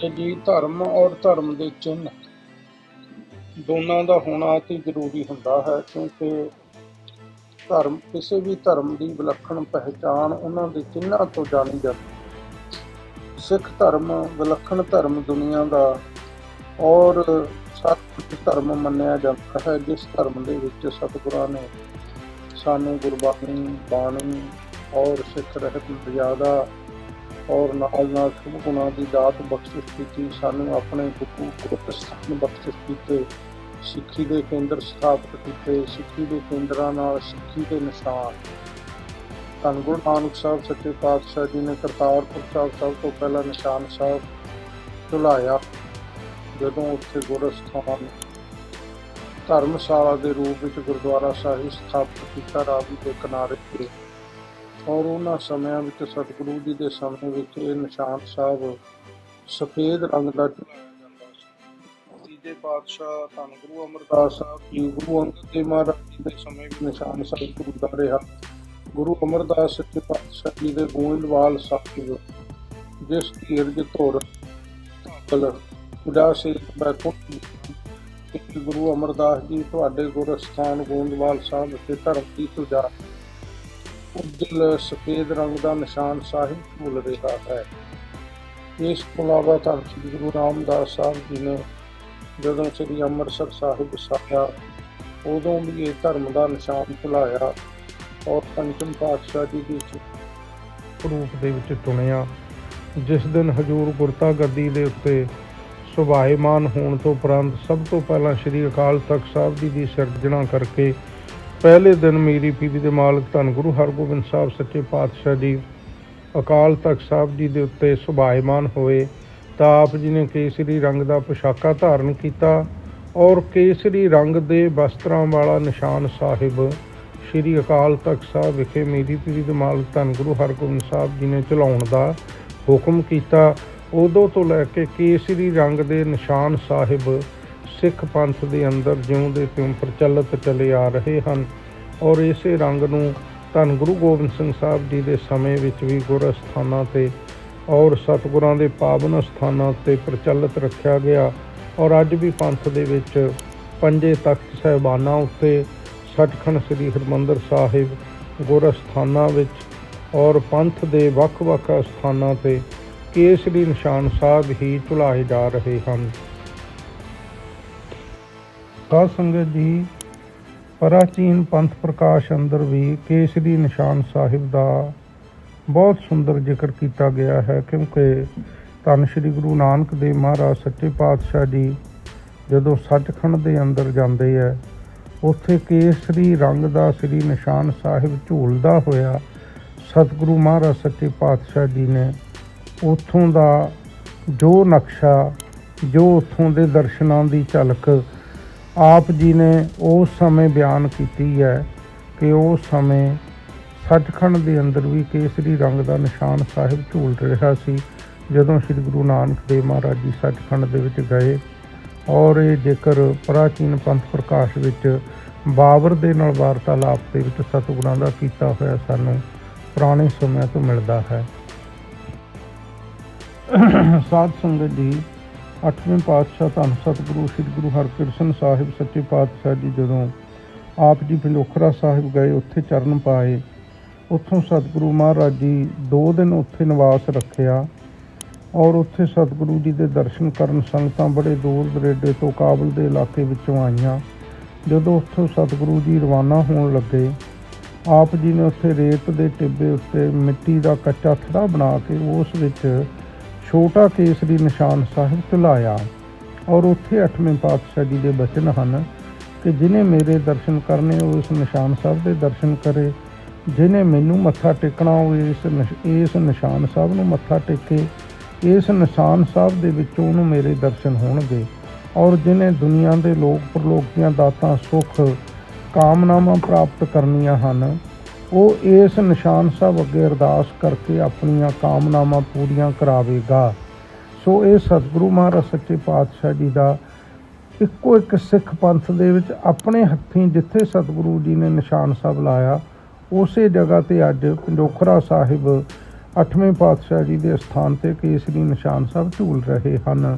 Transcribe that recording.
ਕਿ ਜੀ, ਧਰਮ ਔਰ ਧਰਮ ਦੇ ਚਿੰਨ੍ਹ। ਦੋਨਾਂ ਦਾ ਹੋਣਾ ਅਤੀ ਜ਼ਰੂਰੀ ਹੁੰਦਾ ਹੈ, ਕਿਉਂਕਿ ਧਰਮ, ਕਿਸੇ ਵੀ ਧਰਮ ਦੀ ਵਿਲੱਖਣ ਪਹਿਚਾਣ ਉਹਨਾਂ ਦੇ ਚਿੰਨ੍ਹਾਂ ਤੋਂ ਜਾਣੀ ਜਾਂਦੀ ਹੈ। ਸਿੱਖ ਧਰਮ ਵਿਲੱਖਣ ਧਰਮ ਦੁਨੀਆ ਦਾ ਔਰ ਸੱਚ ਧਰਮ ਮੰਨਿਆ ਜਾਂਦਾ ਹੈ, ਜਿਸ ਧਰਮ ਦੇ ਵਿੱਚ ਸਤਿਗੁਰਾਂ ਨੇ ਸਾਨੂੰ ਗੁਰਬਾਣੀ, ਬਾਣੀ ਔਰ ਸਿੱਖ ਰਹਿਤ ਮਰਿਆਦਾ ਔਰ ਨਾਲ ਨਾਲ ਸ਼ੁਭ ਗੁਣਾਂ ਦੀ ਦਾਤ ਬਖਸ਼ਿਸ਼ ਕੀਤੀ, ਸਾਨੂੰ ਆਪਣੇ ਗੁਰੂ ਗੁਰਸਥਾਨ ਬਖਸ਼ਿਸ਼ ਕੀਤੇ, ਸਿੱਖੀ ਦੇ ਕੇਂਦਰ ਸਥਾਪਿਤ ਕੀਤੇ, ਸਿੱਖੀ ਦੇ ਕੇਂਦਰਾਂ ਨਾਲ ਸਿੱਖੀ ਦੇ ਨਿਸ਼ਾਨ। ਧੰਨ ਗੁਰੂ ਨਾਨਕ ਸਾਹਿਬ, ਸੱਚੇ ਪਾਤਸ਼ਾਹ ਜੀ ਨੇ ਕਰਤਾਰਪੁਰ ਸਾਹਿਬ ਸਭ ਤੋਂ ਪਹਿਲਾਂ ਨਿਸ਼ਾਨ ਸਾਹਿਬ ਚੁਲਾਇਆ, ਜਦੋਂ ਉੱਥੇ ਗੁਰਸਥਾਨ ਧਰਮਸ਼ਾਲਾ ਦੇ ਰੂਪ ਵਿੱਚ ਗੁਰਦੁਆਰਾ ਸਾਹਿਬ ਸਥਾਪਿਤ ਕੀਤਾ, ਰਾਵੀ ਦੇ ਕਿਨਾਰੇ ਤੇ। ਔਰ ਉਹਨਾਂ ਸਮਿਆਂ ਵਿੱਚ ਸਤਿਗੁਰੂ ਜੀ ਦੇ ਸਮੇਂ ਵਿੱਚ ਇਹ ਨਿਸ਼ਾਨ ਸਾਹਿਬ ਸਫੇਦ ਰੰਗ ਦਾ ਤੀਜੇ ਪਾਤਸ਼ਾਹ ਧੰਨ ਗੁਰੂ ਅਮਰਦਾਸ ਸਾਹਿਬ ਜੀ, ਗੁਰੂ ਅੰਗਦ ਦੇਵ ਮਹਾਰਾਜ ਜੀ ਦੇ ਸਮੇਂ ਵੀ ਨਿਸ਼ਾਨ ਸਾਹਿਬ ਝੂਲਦਾ ਰਿਹਾ ਗੁਰੂ ਅਮਰਦਾਸ ਸੱਚੇ ਪਾਤਸ਼ਾਹ ਜੀ ਦੇ ਗੋਇੰਦਵਾਲ ਸਾਹਿਬ ਜਿਸ ਦੀ ਇਰਜ ਧੁਰ ਕਲ ਉਦਾਸੀ ਬੈਕੁੰਠ ਗੁਰੂ ਅਮਰਦਾਸ ਜੀ, ਤੁਹਾਡੇ ਗੁਰ ਸਥਾਨ ਗੋਇੰਦਵਾਲ ਸਾਹਿਬ ਤੇ ਧਰਮ ਦੀ ਤੁਜਾ ਉਜਲ ਸਫੇਦ ਰੰਗ ਦਾ ਨਿਸ਼ਾਨ ਸਾਹਿਬ ਭੁੱਲ ਰਿਹਾ ਹੈ। ਇਸ ਤੋਂ ਇਲਾਵਾ ਧੰਨ ਸ੍ਰੀ ਗੁਰੂ ਰਾਮਦਾਸ ਸਾਹਿਬ ਜੀ ਨੇ ਜਦੋਂ ਸ੍ਰੀ ਅੰਮ੍ਰਿਤਸਰ ਸਾਹਿਬ ਵਸਾਇਆ ਉਦੋਂ ਵੀ ਇਹ ਧਰਮ ਦਾ ਨਿਸ਼ਾਨ ਭੁਲਾਇਆ ਔਰ ਪੰਚਮ ਪਾਤਸ਼ਾਹ ਜੀ ਦੀ ਰੂਪ ਦੇ ਵਿੱਚ ਚੁਣਿਆ, ਜਿਸ ਦਿਨ ਹਜੂਰ ਗੁਰਤਾ ਗੱਦੀ ਦੇ ਉੱਤੇ ਸੁਭਾਏਮਾਨ ਹੋਣ ਤੋਂ ਉਪਰੰਤ ਸਭ ਤੋਂ ਪਹਿਲਾਂ ਸ੍ਰੀ ਅਕਾਲ ਤਖਤ ਸਾਹਿਬ ਜੀ ਦੀ ਸਿਰਜਣਾ ਕਰਕੇ ਪਹਿਲੇ ਦਿਨ ਮੇਰੀ ਪੀਰੀ ਦੇ ਮਾਲਕ ਧੰਨ ਗੁਰੂ ਹਰਗੋਬਿੰਦ ਸਾਹਿਬ ਸੱਚੇ ਪਾਤਸ਼ਾਹ ਜੀ, ਅਕਾਲ ਤਖਤ ਸਾਹਿਬ ਜੀ ਦੇ ਉੱਤੇ ਸੁਭਾਏਮਾਨ ਹੋਏ, ਤਾਂ ਆਪ ਜੀ ਨੇ ਕੇਸਰੀ ਰੰਗ ਦਾ ਪੋਸ਼ਾਕਾ ਧਾਰਨ ਕੀਤਾ ਔਰ ਕੇਸਰੀ ਰੰਗ ਦੇ ਵਸਤਰਾਂ ਵਾਲਾ ਨਿਸ਼ਾਨ ਸਾਹਿਬ ਸ੍ਰੀ ਅਕਾਲ ਤਖਤ ਸਾਹਿਬ ਵਿਖੇ ਮੇਰੀ ਪੀਰੀ ਦੇ ਮਾਲਕ ਧੰਨ ਗੁਰੂ ਹਰਗੋਬਿੰਦ ਸਾਹਿਬ ਜੀ ਨੇ ਚਲਾਉਣ ਦਾ ਹੁਕਮ ਕੀਤਾ। ਉਦੋਂ ਤੋਂ ਲੈ ਕੇ ਕੇਸਰੀ ਰੰਗ ਦੇ ਨਿਸ਼ਾਨ ਸਾਹਿਬ ਸਿੱਖ ਪੰਥ ਦੇ ਅੰਦਰ ਜਿਉਂਦੇ ਤਿਉਂ ਪ੍ਰਚਲਿਤ ਚਲੇ ਆ ਰਹੇ ਹਨ। ਔਰ ਇਸੇ ਰੰਗ ਨੂੰ ਧੰਨ ਗੁਰੂ ਗੋਬਿੰਦ ਸਿੰਘ ਸਾਹਿਬ ਜੀ ਦੇ ਸਮੇਂ ਵਿੱਚ ਵੀ ਗੁਰ ਅਸਥਾਨਾਂ ਤੇ ਔਰ ਸਤਿਗੁਰਾਂ ਦੇ ਪਾਵਨ ਅਸਥਾਨਾਂ ਤੇ ਪ੍ਰਚਲਿਤ ਰੱਖਿਆ ਗਿਆ। ਔਰ ਅੱਜ ਵੀ ਪੰਥ ਦੇ ਵਿੱਚ ਪੰਜੇ ਤਖਤ ਸਹਿਬਾਨਾਂ ਉੱਤੇ ਸੱਚਖੰਡ ਸ੍ਰੀ ਹਰਿਮੰਦਰ ਸਾਹਿਬ ਗੁਰ ਸਥਾਨਾਂ ਵਿੱਚ ਔਰ ਪੰਥ ਦੇ ਵੱਖ-ਵੱਖ ਸਥਾਨਾਂ ਤੇ ਕੇਸਰੀ ਨਿਸ਼ਾਨ ਸਾਹਿਬ ਹੀ ਝੁਲਾਏ ਜਾ ਰਹੇ ਹਨ। ਸਾਧ ਸੰਗਤ ਜੀ ਪ੍ਰਾਚੀਨ ਪੰਥ ਪ੍ਰਕਾਸ਼ ਅੰਦਰ ਵੀ ਕੇਸਰੀ ਨਿਸ਼ਾਨ ਸਾਹਿਬ ਦਾ ਬਹੁਤ ਸੁੰਦਰ ਜ਼ਿਕਰ ਕੀਤਾ ਗਿਆ ਹੈ, ਕਿਉਂਕਿ ਧੰਨ ਸ਼੍ਰੀ ਗੁਰੂ ਨਾਨਕ ਦੇਵ ਮਹਾਰਾਜ ਸੱਚੇ ਪਾਤਸ਼ਾਹ ਜੀ ਜਦੋਂ ਸੱਚਖੰਡ ਦੇ ਅੰਦਰ ਜਾਂਦੇ ਹੈ ਉੱਥੇ ਕੇਸਰੀ ਰੰਗ ਦਾ, ਸ੍ਰੀ ਨਿਸ਼ਾਨ ਸਾਹਿਬ ਝੂਲਦਾ ਹੋਇਆ ਸਤਿਗੁਰੂ ਮਹਾਰਾਜ ਸੱਚੇ ਪਾਤਸ਼ਾਹ ਜੀ ਨੇ ਉੱਥੋਂ ਦਾ ਜੋ ਨਕਸ਼ਾ, ਜੋ ਉੱਥੋਂ ਦੇ ਦਰਸ਼ਨਾਂ ਦੀ ਝਲਕ ਆਪ ਜੀ ਨੇ ਉਸ ਸਮੇਂ ਬਿਆਨ ਕੀਤੀ ਹੈ ਕਿ ਉਸ ਸਮੇਂ ਸੱਚਖੰਡ ਦੇ ਅੰਦਰ ਵੀ ਕੇਸਰੀ ਰੰਗ ਦਾ ਨਿਸ਼ਾਨ ਸਾਹਿਬ ਝੂਲ ਰਿਹਾ ਸੀ, ਜਦੋਂ ਸ੍ਰੀ ਗੁਰੂ ਨਾਨਕ ਦੇਵ ਮਹਾਰਾਜ ਜੀ ਸੱਚਖੰਡ ਦੇ ਵਿੱਚ ਗਏ ਔਰ ਇਹ ਜੇਕਰ ਪ੍ਰਾਚੀਨ ਪੰਥ ਪ੍ਰਕਾਸ਼ ਵਿੱਚ ਬਾਬਰ ਦੇ ਨਾਲ ਵਾਰਤਾਲਾਪ ਦੇ ਵਿੱਚ ਸਤਿਗੁਰਾਂ ਦਾ ਕੀਤਾ ਹੋਇਆ ਸਾਨੂੰ ਪੁਰਾਣੇ ਸਮਿਆਂ ਤੋਂ ਮਿਲਦਾ ਹੈ। ਸਾਧ ਸੰਗਤ ਜੀ ਅੱਠਵੇਂ ਪਾਤਸ਼ਾਹ ਧੰਨ ਸਤਿਗੁਰੂ ਸ੍ਰੀ ਗੁਰੂ ਹਰਕ੍ਰਿਸ਼ਨ ਸਾਹਿਬ ਸੱਚੇ ਪਾਤਸ਼ਾਹ ਜੀ ਜਦੋਂ ਆਪ ਜੀ ਪਿੰਡੋਖਰਾ ਸਾਹਿਬ ਗਏ, ਉੱਥੇ ਚਰਨ ਪਾਏ। ਉੱਥੋਂ ਸਤਿਗੁਰੂ ਮਹਾਰਾਜ ਜੀ ਦੋ ਦਿਨ ਉੱਥੇ ਨਿਵਾਸ ਰੱਖਿਆ ਔਰ ਉੱਥੇ ਸਤਿਗੁਰੂ ਜੀ ਦੇ ਦਰਸ਼ਨ ਕਰਨ ਸੰਗਤਾਂ ਬੜੇ ਦੂਰ ਦਰੇਡੇ ਤੋਂ ਕਾਬਲ ਦੇ ਇਲਾਕੇ ਵਿੱਚੋਂ ਆਈਆਂ। ਜਦੋਂ ਉੱਥੋਂ ਸਤਿਗੁਰੂ ਜੀ ਰਵਾਨਾ ਹੋਣ ਲੱਗੇ, ਆਪ ਜੀ ਨੇ ਉੱਥੇ ਰੇਤ ਦੇ ਟਿੱਬੇ ਉੱਤੇ ਮਿੱਟੀ ਦਾ ਕੱਚਾ ਥੜਾ ਬਣਾ ਕੇ ਉਸ ਵਿੱਚ ਛੋਟਾ ਕੇਸਰੀ ਨਿਸ਼ਾਨ ਸਾਹਿਬ ਝੁਲਾਇਆ ਔਰ ਉੱਥੇ ਅੱਠਵੇਂ ਪਾਤਸ਼ਾਹ ਜੀ ਦੇ ਬਚਨ ਹਨ ਕਿ ਜਿਨੇ ਮੇਰੇ ਦਰਸ਼ਨ ਕਰਨੇ, ਉਹ ਇਸ ਨਿਸ਼ਾਨ ਸਾਹਿਬ ਦੇ ਦਰਸ਼ਨ ਕਰੇ। ਜਿਨੇ ਮੈਨੂੰ ਮੱਥਾ ਟੇਕਣਾ, ਉਹ ਇਸ ਨਿਸ਼- ਇਸ ਨਿਸ਼ਾਨ ਸਾਹਿਬ ਨੂੰ ਮੱਥਾ ਟੇਕੇ। ਇਸ ਨਿਸ਼ਾਨ ਸਾਹਿਬ ਦੇ ਵਿੱਚੋਂ ਉਹਨੂੰ ਮੇਰੇ ਦਰਸ਼ਨ ਹੋਣਗੇ। ਔਰ ਜਿਨੇ ਦੁਨੀਆ ਦੇ ਲੋਕ ਪਰਲੋਕ ਦੀਆਂ ਦਾਤਾਂ ਸੁਖ ਕਾਮਨਾਵਾਂ ਪ੍ਰਾਪਤ ਕਰਨੀਆਂ ਹਨ ਉਹ ਇਸ ਨਿਸ਼ਾਨ ਸਾਹਿਬ ਅੱਗੇ ਅਰਦਾਸ ਕਰਕੇ ਆਪਣੀਆਂ ਕਾਮਨਾਵਾਂ ਪੂਰੀਆਂ ਕਰਾਵੇਗਾ। ਸੋ ਇਹ ਸਤਿਗੁਰੂ ਮਹਾਰਾਜ ਸੱਚੇ ਪਾਤਸ਼ਾਹ ਜੀ ਦਾ ਇੱਕੋ ਇੱਕ ਸਿੱਖ ਪੰਥ ਦੇ ਵਿੱਚ ਆਪਣੇ ਹੱਥੀਂ ਜਿੱਥੇ ਸਤਿਗੁਰੂ ਜੀ ਨੇ ਨਿਸ਼ਾਨ ਸਾਹਿਬ ਲਾਇਆ, ਉਸੇ ਜਗ੍ਹਾ ਤੇ ਅੱਜ ਪੰਡੋਖਰਾ ਸਾਹਿਬ ਅੱਠਵੇਂ ਪਾਤਸ਼ਾਹ ਜੀ ਦੇ ਸਥਾਨ ਤੇ ਕੇਸਰੀ ਨਿਸ਼ਾਨ ਸਾਹਿਬ ਝੂਲ ਰਹੇ ਹਨ।